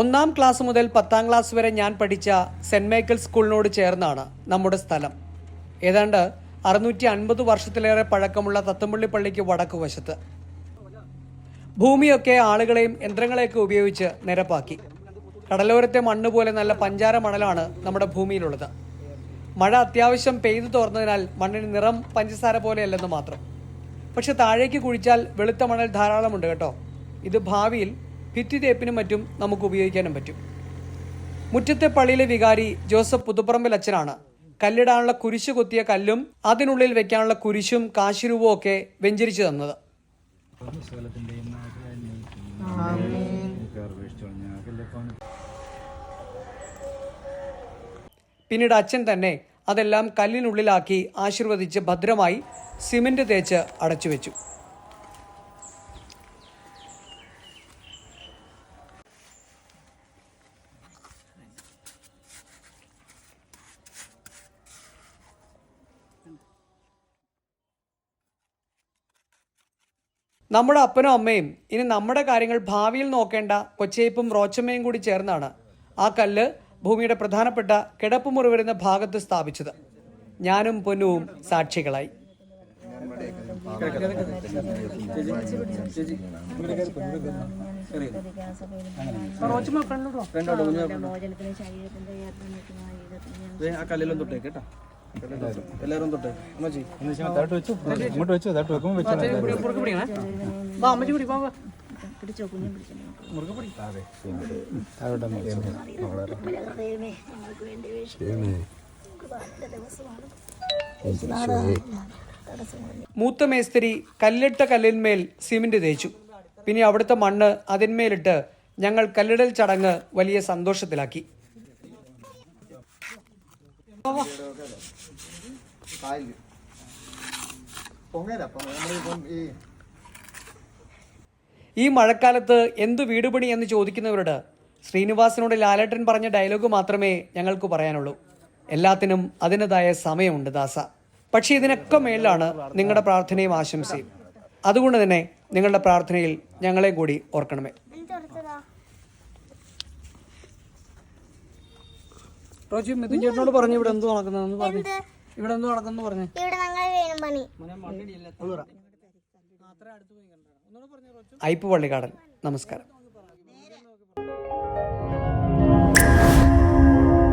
ഒന്നാം ക്ലാസ് മുതൽ പത്താം ക്ലാസ് വരെ ഞാൻ പഠിച്ച സെന്റ് മൈക്കിൾ സ്കൂളിനോട് ചേർന്നാണ് നമ്മുടെ സ്ഥലം. ഏതാണ്ട് അറുന്നൂറ്റി അൻപത് വർഷത്തിലേറെ പഴക്കമുള്ള തത്തമ്പള്ളി പള്ളിക്ക് വടക്ക് വശത്ത്. ഭൂമിയൊക്കെ ആളുകളെയും യന്ത്രങ്ങളെയൊക്കെ ഉപയോഗിച്ച് നിരപ്പാക്കി. കടലോരത്തെ മണ്ണ് പോലെ നല്ല പഞ്ചാര മണലാണ് നമ്മുടെ ഭൂമിയിലുള്ളത്. മഴ അത്യാവശ്യം പെയ്തു തോർന്നതിനാൽ മണ്ണിന് നിറം പഞ്ചസാര പോലെയല്ലെന്ന് മാത്രം. പക്ഷെ താഴേക്ക് കുഴിച്ചാൽ വെളുത്ത മണൽ ധാരാളമുണ്ട് കേട്ടോ. ഇത് ഭാവിയിൽ ഭിത്തി തേപ്പിനും മറ്റും നമുക്ക് ഉപയോഗിക്കാനും പറ്റും. മുറ്റത്തെ പള്ളിയിലെ വികാരി ജോസഫ് പുതുപ്പറമ്പിൽ അച്ഛനാണ്. കല്ലിടാനുള്ള കുരിശ് കൊത്തിയ കല്ലും അതിനുള്ളിൽ വെക്കാനുള്ള കുരിശും കാശിരൂപവും ഒക്കെ വെഞ്ചരിച്ചു തന്നത്. പിന്നീട് അച്ഛൻ തന്നെ അതെല്ലാം കല്ലിനുള്ളിലാക്കി ആശീർവദിച്ച് ഭദ്രമായി സിമന്റ് തേച്ച് അടച്ചു വെച്ചു നമ്മുടെ അപ്പനും അമ്മയും ഇനി നമ്മുടെ കാര്യങ്ങൾ ഭാവിയിൽ നോക്കേണ്ട കൊച്ചേപ്പും റോച്ചമ്മയും കൂടി ചേർന്നാണ് ആ കല്ല് ഭൂമിയുടെ പ്രധാനപ്പെട്ട കിടപ്പുമുറി വരുന്ന ഭാഗത്ത് സ്ഥാപിച്ചത്. ഞാനും പൊന്നുവും സാക്ഷികളായി. ആ തൊട്ടേ കേട്ടോ എല്ലാവരും തൊട്ടേ താട്ട് വെച്ചു ഇങ്ങോട്ട് വെച്ചു വെച്ചു പിടിച്ചോ മൂത്ത മേസ്തിരി കല്ലിട്ട കല്ലിന്മേൽ സിമന്റ് തേച്ചു. പിന്നെ അവിടുത്തെ മണ്ണ് അതിന്മേലിട്ട് ഞങ്ങൾ കല്ലിടൽ ചടങ്ങ് വലിയ സന്തോഷത്തിലാക്കി. ഈ മഴക്കാലത്ത് എന്ത് വീട് പണി എന്ന് ചോദിക്കുന്നവരോട് ശ്രീനിവാസനോട് ലാലേട്ടൻ പറഞ്ഞ ഡയലോഗ് മാത്രമേ ഞങ്ങൾക്ക് പറയാനുള്ളൂ. എല്ലാത്തിനും അതിന്റെതായ സമയമുണ്ട് ദാസ. പക്ഷേ ഇതിനൊക്കെ മേളിലാണ് നിങ്ങളുടെ പ്രാർത്ഥനയും ആശംസയും. അതുകൊണ്ട് തന്നെ നിങ്ങളുടെ പ്രാർത്ഥനയിൽ ഞങ്ങളെ കൂടി ഓർക്കണമേ. റോജി മിഥുൻ ചേട്ടനോട് പറഞ്ഞു ഇവിടെ എന്തോ നടക്കുന്നതെന്ന് പറഞ്ഞു. ഇവിടെ എന്തോ നടക്കുന്നു പറഞ്ഞു? ഇവിടെ ഞങ്ങൾ വേണം പണി. ഐപ്പ് പള്ളിക്കാടൻ. നമസ്കാരം.